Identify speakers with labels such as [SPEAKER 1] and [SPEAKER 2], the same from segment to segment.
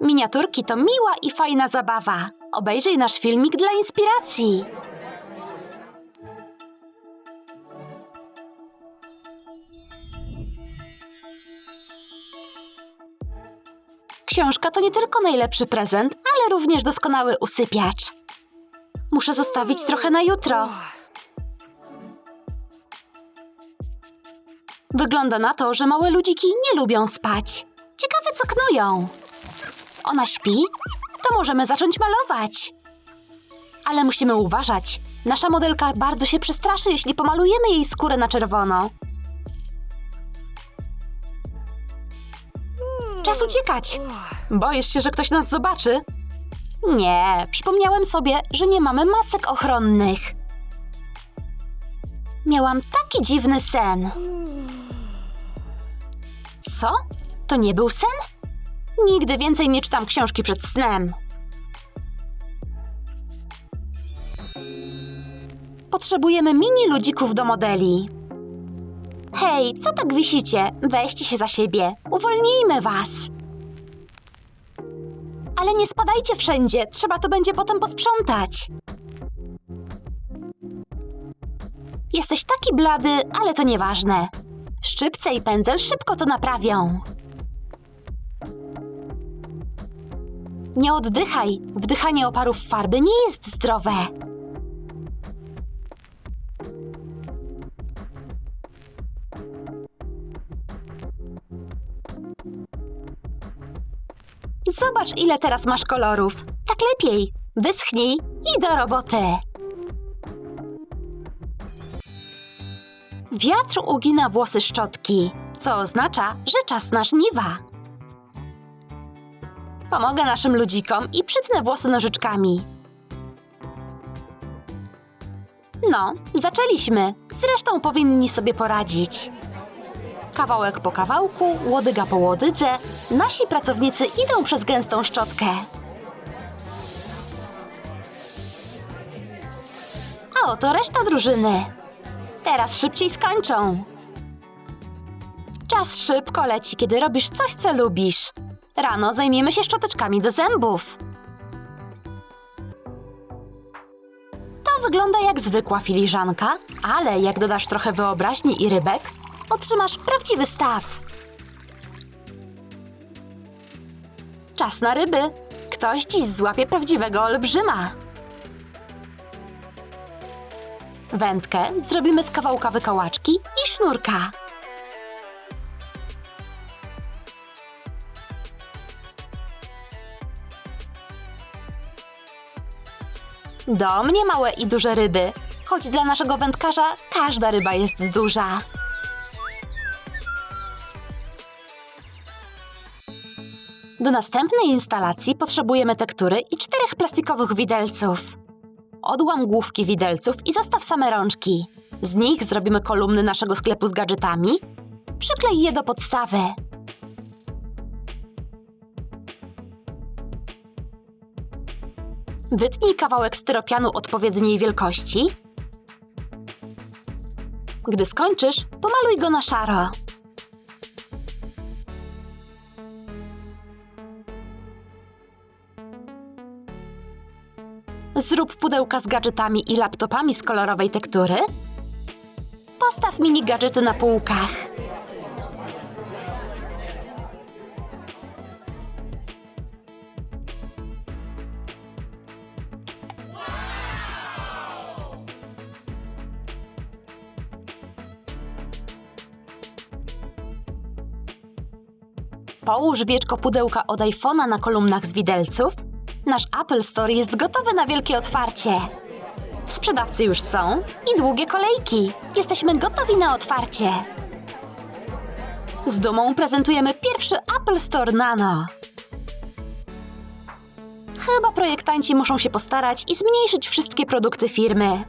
[SPEAKER 1] Miniaturki to miła i fajna zabawa. Obejrzyj nasz filmik dla inspiracji. Książka to nie tylko najlepszy prezent, ale również doskonały usypiacz. Muszę zostawić trochę na jutro. Wygląda na to, że małe ludziki nie lubią spać. Ciekawe, co knują. Ona śpi? To możemy zacząć malować. Ale musimy uważać. Nasza modelka bardzo się przestraszy, jeśli pomalujemy jej skórę na czerwono. Czas uciekać. Boisz się, że ktoś nas zobaczy? Nie, przypomniałem sobie, że nie mamy masek ochronnych. Miałam taki dziwny sen. Co? To nie był sen? Nigdy więcej nie czytam książki przed snem. Potrzebujemy mini ludzików do modeli. Hej, co tak wisicie? Weźcie się za siebie. Uwolnijmy was. Ale nie spadajcie wszędzie, trzeba to będzie potem posprzątać. Jesteś taki blady, ale to nieważne. Szczypce i pędzel szybko to naprawią. Nie oddychaj. Wdychanie oparów farby nie jest zdrowe. Zobacz, ile teraz masz kolorów. Tak lepiej. Wyschnij i do roboty. Wiatr ugina włosy szczotki, co oznacza, że czas na żniwa. Pomogę naszym ludzikom i przytnę włosy nożyczkami. No, zaczęliśmy. Zresztą powinni sobie poradzić. Kawałek po kawałku, łodyga po łodydze, nasi pracownicy idą przez gęstą szczotkę. A oto reszta drużyny. Teraz szybciej skończą. Czas szybko leci, kiedy robisz coś, co lubisz. Rano zajmiemy się szczoteczkami do zębów. To wygląda jak zwykła filiżanka, ale jak dodasz trochę wyobraźni i rybek, otrzymasz prawdziwy staw. Czas na ryby. Ktoś dziś złapie prawdziwego olbrzyma. Wędkę zrobimy z kawałka wykołaczki i sznurka. Do mnie małe i duże ryby, choć dla naszego wędkarza każda ryba jest duża. Do następnej instalacji potrzebujemy tektury i czterech plastikowych widelców. Odłam główki widelców i zostaw same rączki. Z nich zrobimy kolumny naszego sklepu z gadżetami. Przyklej je do podstawy. Wytnij kawałek styropianu odpowiedniej wielkości. Gdy skończysz, pomaluj go na szaro. Zrób pudełka z gadżetami i laptopami z kolorowej tektury. Postaw mini gadżety na półkach. Połóż wieczko pudełka od iPhone'a na kolumnach z widelców. Nasz Apple Store jest gotowy na wielkie otwarcie. Sprzedawcy już są i długie kolejki. Jesteśmy gotowi na otwarcie. Z dumą prezentujemy pierwszy Apple Store Nano. Chyba projektanci muszą się postarać i zmniejszyć wszystkie produkty firmy.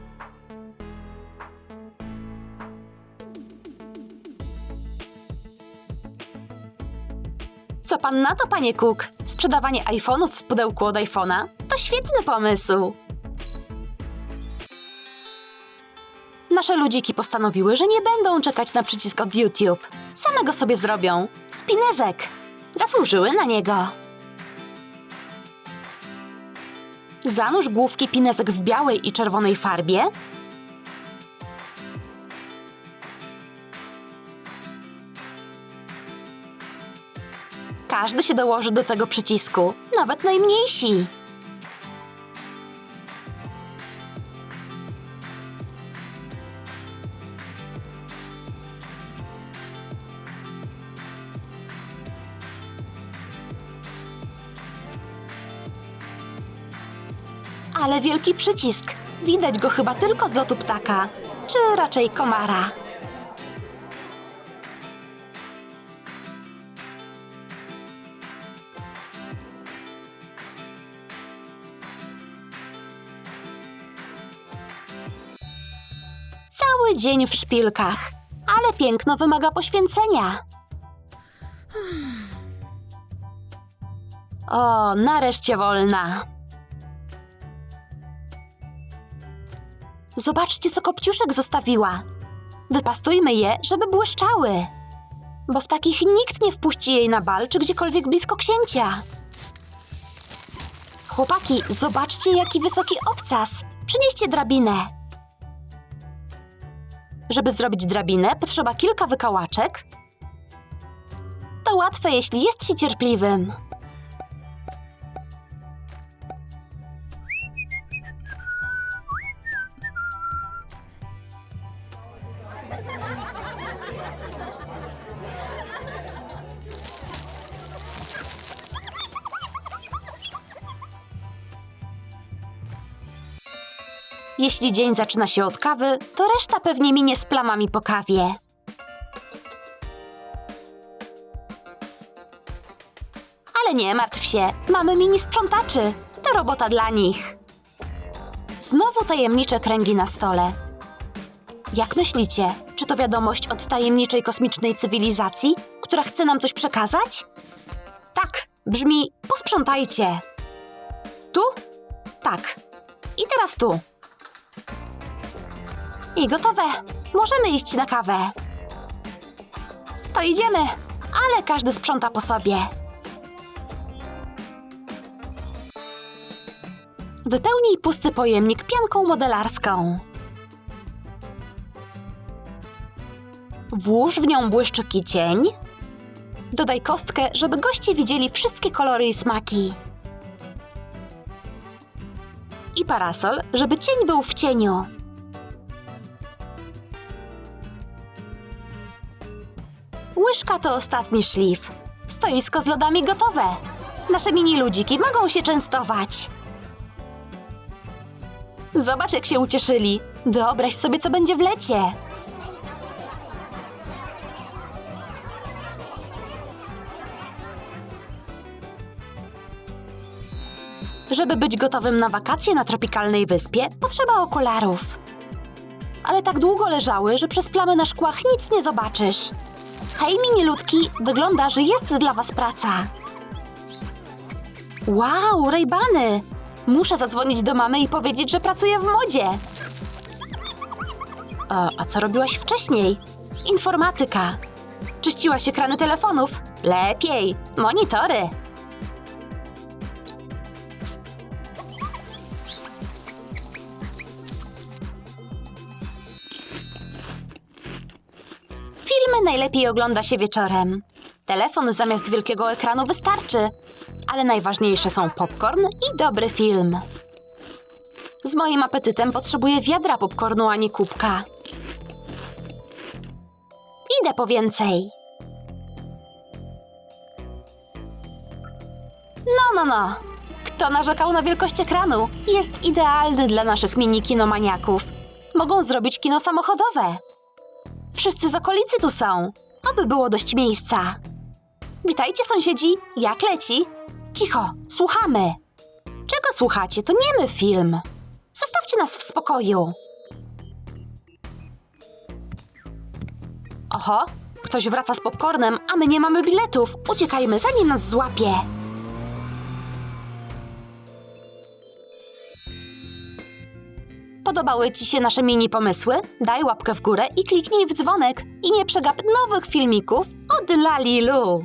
[SPEAKER 1] Co pan na to, panie Cook? Sprzedawanie iPhone'ów w pudełku od iPhone'a? To świetny pomysł. Nasze ludziki postanowiły, że nie będą czekać na przycisk od YouTube. Same go sobie zrobią. Spinezek. Zasłużyły na niego. Zanurz główki pinesek w białej i czerwonej farbie. Każdy się dołoży do tego przycisku, nawet najmniejsi. Ale wielki przycisk. Widać go chyba tylko z lotu ptaka, czy raczej komara. Cały dzień w szpilkach, ale piękno wymaga poświęcenia. O, nareszcie wolna. Zobaczcie, co Kopciuszek zostawiła. Wypastujmy je, żeby błyszczały. Bo w takich nikt nie wpuści jej na bal czy gdziekolwiek blisko księcia. Chłopaki, zobaczcie, jaki wysoki obcas. Przynieście drabinę. Żeby zrobić drabinę, potrzeba kilka wykałaczek. To łatwe, jeśli jest się cierpliwym. Jeśli dzień zaczyna się od kawy, to reszta pewnie minie z plamami po kawie. Ale nie martw się, mamy mini sprzątaczy. To robota dla nich. Znowu tajemnicze kręgi na stole. Jak myślicie, czy to wiadomość od tajemniczej kosmicznej cywilizacji, która chce nam coś przekazać? Tak, brzmi posprzątajcie. Tu? Tak. I teraz tu. I gotowe. Możemy iść na kawę. To idziemy, ale każdy sprząta po sobie. Wypełnij pusty pojemnik pianką modelarską. Włóż w nią błyszczyki cień. Dodaj kostkę, żeby goście widzieli wszystkie kolory i smaki. I parasol, żeby cień był w cieniu. Łyżka to ostatni szlif. Stoisko z lodami gotowe. Nasze mini ludziki mogą się częstować. Zobacz, jak się ucieszyli. Wyobraź sobie, co będzie w lecie. Żeby być gotowym na wakacje na tropikalnej wyspie, potrzeba okularów. Ale tak długo leżały, że przez plamy na szkłach nic nie zobaczysz. Hej, mini ludki, wygląda, że jest dla was praca. Wow, rejbany! Muszę zadzwonić do mamy i powiedzieć, że pracuję w modzie. A, a co robiłaś wcześniej? Informatyka. Czyściłaś ekrany telefonów? Lepiej, monitory. Filmy najlepiej ogląda się wieczorem. Telefon zamiast wielkiego ekranu wystarczy, ale najważniejsze są popcorn i dobry film. Z moim apetytem potrzebuję wiadra popcornu, a nie kubka. Idę po więcej. No, no, no. Kto narzekał na wielkość ekranu? Jest idealny dla naszych mini kinomaniaków. Mogą zrobić kino samochodowe. Wszyscy z okolicy tu są. Oby było dość miejsca. Witajcie, sąsiedzi. Jak leci? Cicho, słuchamy. Czego słuchacie? To nie my film. Zostawcie nas w spokoju. Oho, ktoś wraca z popcornem, a my nie mamy biletów. Uciekajmy, zanim nas złapie. Podobały Ci się nasze mini pomysły? Daj łapkę w górę i kliknij w dzwonek i nie przegap nowych filmików od Lalilu.